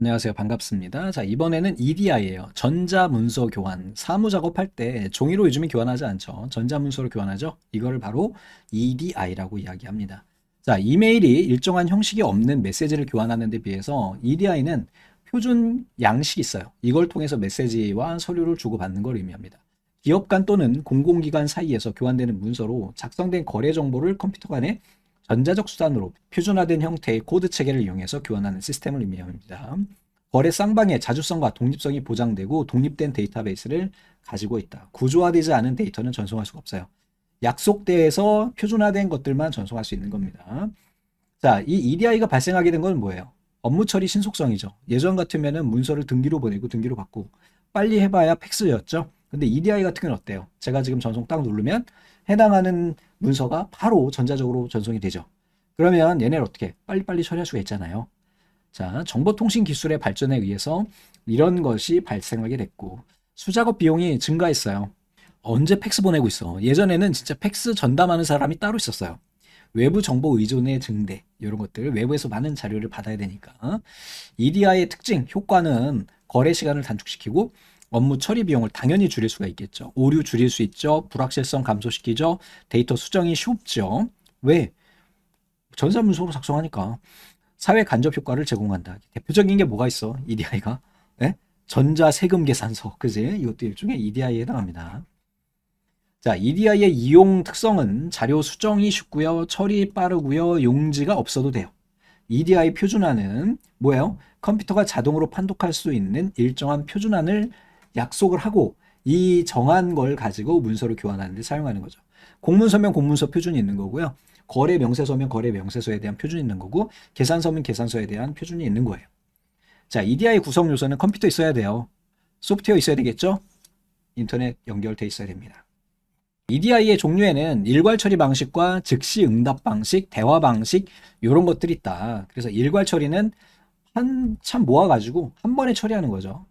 안녕하세요. 반갑습니다. 자, 이번에는 EDI예요. 전자문서 교환. 사무 작업할 때 종이로 요즘에 교환하지 않죠. 전자문서로 교환하죠. 이거를 바로 EDI라고 이야기합니다. 자, 이메일이 일정한 형식이 없는 메시지를 교환하는 데 비해서 EDI는 표준 양식이 있어요. 이걸 통해서 메시지와 서류를 주고받는 걸 의미합니다. 기업 간 또는 공공기관 사이에서 교환되는 문서로 작성된 거래 정보를 컴퓨터 간에 전자적 수단으로 표준화된 형태의 코드 체계를 이용해서 교환하는 시스템을 의미합니다. 거래 쌍방의 자주성과 독립성이 보장되고 독립된 데이터베이스를 가지고 있다. 구조화되지 않은 데이터는 전송할 수가 없어요. 약속대에서 표준화된 것들만 전송할 수 있는 겁니다. 자, 이 EDI가 발생하게 된 건 뭐예요? 업무 처리 신속성이죠. 예전 같으면은 문서를 등기로 보내고 등기로 받고 빨리 해봐야 팩스였죠. 근데 EDI 같은 경우는 어때요? 제가 지금 전송 딱 누르면 해당하는 문서가 바로 전자적으로 전송이 되죠. 그러면 얘네를 어떻게 빨리빨리 처리할 수가 있잖아요. 자, 정보통신 기술의 발전에 의해서 이런 것이 발생하게 됐고 수작업 비용이 증가했어요. 언제 팩스 보내고 있어? 예전에는 진짜 팩스 전담하는 사람이 따로 있었어요. 외부 정보 의존의 증대 이런 것들 외부에서 많은 자료를 받아야 되니까 EDI의 특징 효과는 거래 시간을 단축시키고 업무 처리 비용을 당연히 줄일 수가 있겠죠. 오류 줄일 수 있죠. 불확실성 감소시키죠. 데이터 수정이 쉽죠. 왜? 전사문서로 작성하니까 사회 간접 효과를 제공한다. 대표적인 게 뭐가 있어? EDI가 네? 전자 세금 계산서, 그지? 이것도 일종의 EDI에 해당합니다. 자, EDI의 이용 특성은 자료 수정이 쉽고요, 처리 빠르고요, 용지가 없어도 돼요. EDI 표준화는 뭐예요? 컴퓨터가 자동으로 판독할 수 있는 일정한 표준안을 약속을 하고 이 정한 걸 가지고 문서를 교환하는 데 사용하는 거죠. 공문서면 공문서 표준이 있는 거고요. 거래 명세서면 거래 명세서에 대한 표준이 있는 거고 계산서면 계산서에 대한 표준이 있는 거예요. 자, EDI 구성 요소는 컴퓨터 있어야 돼요. 소프트웨어 있어야 되겠죠? 인터넷 연결돼 있어야 됩니다. EDI의 종류에는 일괄 처리 방식과 즉시 응답 방식, 대화 방식 이런 것들이 있다. 그래서 일괄 처리는 한참 모아가지고 한 번에 처리하는 거죠.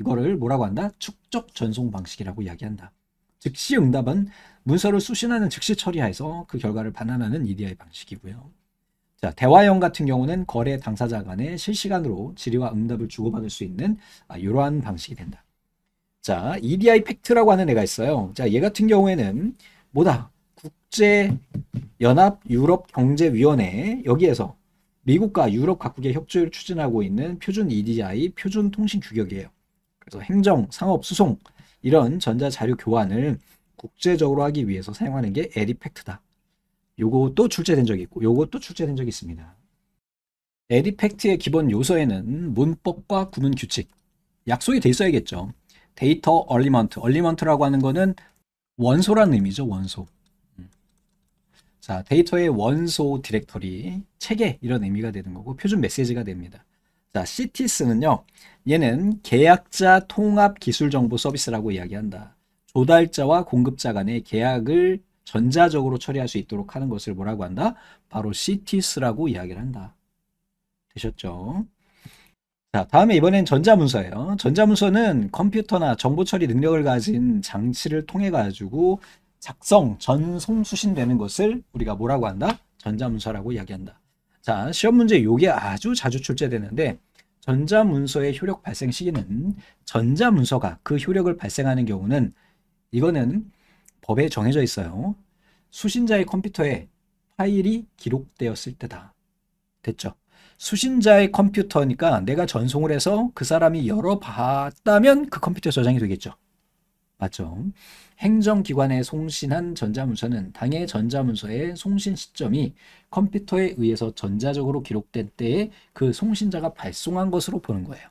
이거를 뭐라고 한다? 축적 전송 방식이라고 이야기한다. 즉시 응답은 문서를 수신하는 즉시 처리해서 그 결과를 반환하는 EDI 방식이고요. 자, 대화형 같은 경우는 거래 당사자 간에 실시간으로 질의와 응답을 주고받을 수 있는 아, 이러한 방식이 된다. 자, EDI 팩트라고 하는 애가 있어요. 자, 얘 같은 경우에는 뭐다? 국제 연합 유럽 경제 위원회 여기에서 미국과 유럽 각국의 협조를 추진하고 있는 표준 EDI 표준 통신 규격이에요. 그래서 행정, 상업, 수송 이런 전자 자료 교환을 국제적으로 하기 위해서 사용하는 게 에디팩트다. 요것도 출제된 적이 있고 요것도 출제된 적이 있습니다. 에디팩트의 기본 요소에는 문법과 구문 규칙, 약속이 돼 있어야겠죠. 데이터 얼리먼트, 얼리먼트라고 하는 거는 원소라는 의미죠, 원소. 음. 자, 데이터의 원소 디렉터리, 체계 이런 의미가 되는 거고 표준 메시지가 됩니다. 자, CTS는요. 얘는 계약자 통합 기술 정보 서비스라고 이야기한다. 조달자와 공급자 간의 계약을 전자적으로 처리할 수 있도록 하는 것을 뭐라고 한다? 바로 CTS라고 이야기를 한다. 되셨죠? 자, 다음에 이번엔 전자문서예요. 전자문서는 컴퓨터나 정보 처리 능력을 가진 장치를 통해 가지고 작성, 전송, 수신되는 것을 우리가 뭐라고 한다? 전자문서라고 이야기한다. 자, 시험 문제 요게 아주 자주 출제되는데 전자문서의 효력 발생 시기는 전자문서가 그 효력을 발생하는 경우는 이거는 법에 정해져 있어요. 수신자의 컴퓨터에 파일이 기록되었을 때다. 됐죠? 수신자의 컴퓨터니까 내가 전송을 해서 그 사람이 열어봤다면 그 컴퓨터 저장이 되겠죠. 맞죠? 행정기관에 송신한 전자문서는 당해 전자문서의 송신 시점이 컴퓨터에 의해서 전자적으로 기록된 때에 그 송신자가 발송한 것으로 보는 거예요.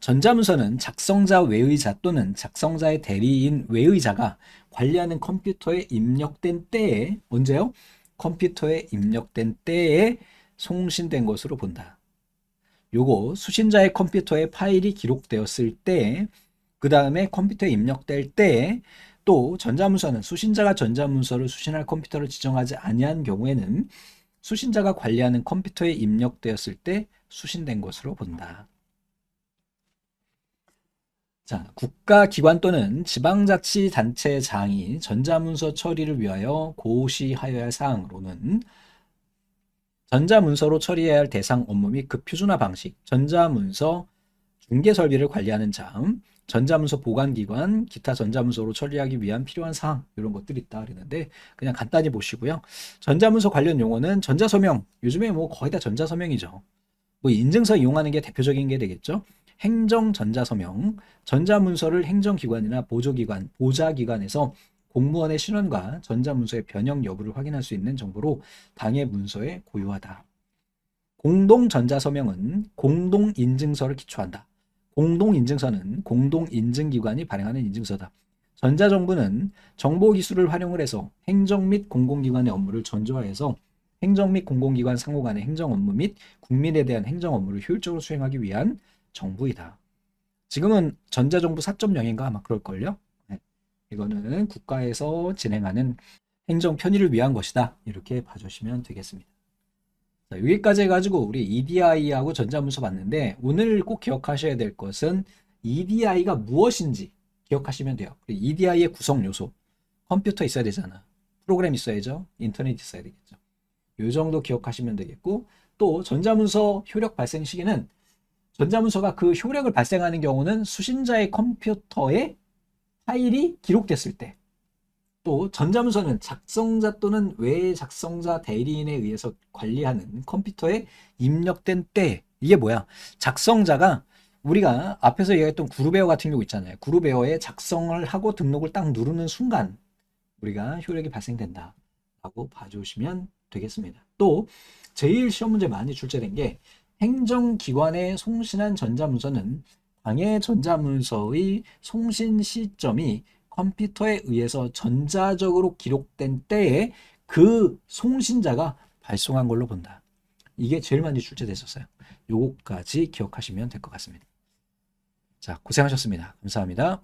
전자문서는 작성자 외의자 또는 작성자의 대리인 외의자가 관리하는 컴퓨터에 입력된 때에 언제요? 컴퓨터에 입력된 때에 송신된 것으로 본다. 요거 수신자의 컴퓨터에 파일이 기록되었을 때 그 다음에 컴퓨터에 입력될 때또 전자문서는 수신자가 전자문서를 수신할 컴퓨터를 지정하지 아니한 경우에는 수신자가 관리하는 컴퓨터에 입력되었을 때 수신된 것으로 본다. 자, 국가기관 또는 지방자치단체장이 전자문서 처리를 위하여 고시하여야 할 사항으로는 전자문서로 처리해야 할 대상 업무 및 그 표준화 방식, 전자문서 중개 설비를 관리하는 장, 전자문서 보관기관, 기타 전자문서로 처리하기 위한 필요한 사항 이런 것들이 있다 그랬는데 그냥 간단히 보시고요. 전자문서 관련 용어는 전자서명, 요즘에 뭐 거의 다 전자서명이죠. 뭐 인증서 이용하는 게 대표적인 게 되겠죠. 행정 전자서명, 전자문서를 행정기관이나 보조기관, 보좌기관에서 공무원의 신원과 전자문서의 변형 여부를 확인할 수 있는 정보로 당해 문서에 고유하다. 공동 전자서명은 공동 인증서를 기초한다. 공동인증서는 공동인증기관이 발행하는 인증서다. 전자정부는 정보기술을 활용을 해서 행정 및 공공기관의 업무를 전조화해서 행정 및 공공기관 상호 간의 행정 업무 및 국민에 대한 행정 업무를 효율적으로 수행하기 위한 정부이다. 지금은 전자정부 4.0인가 아마 그럴걸요? 네. 이거는 국가에서 진행하는 행정 편의를 위한 것이다. 이렇게 봐주시면 되겠습니다. 자, 여기까지 해가지고 우리 EDI하고 전자문서 봤는데 오늘 꼭 기억하셔야 될 것은 EDI가 무엇인지 기억하시면 돼요. EDI의 구성 요소. 컴퓨터 있어야 되잖아. 프로그램 있어야죠. 인터넷 있어야 되겠죠. 요 정도 기억하시면 되겠고 또 전자문서 효력 발생 시기는 전자문서가 그 효력을 발생하는 경우는 수신자의 컴퓨터에 파일이 기록됐을 때, 또 전자문서는 작성자 또는 외 작성자 대리인에 의해서 관리하는 컴퓨터에 입력된 때, 이게 뭐야? 작성자가 우리가 앞에서 얘기했던 그룹에어 같은 경우 있잖아요. 그룹에어에 작성을 하고 등록을 딱 누르는 순간 우리가 효력이 발생된다. 라고 봐주시면 되겠습니다. 또 제일 시험 문제 많이 출제된 게 행정기관에 송신한 전자문서는 방해 전자문서의 송신 시점이 컴퓨터에 의해서 전자적으로 기록된 때에 그 송신자가 발송한 걸로 본다. 이게 제일 많이 출제됐었어요. 요거까지 기억하시면 될 것 같습니다. 자, 고생하셨습니다. 감사합니다.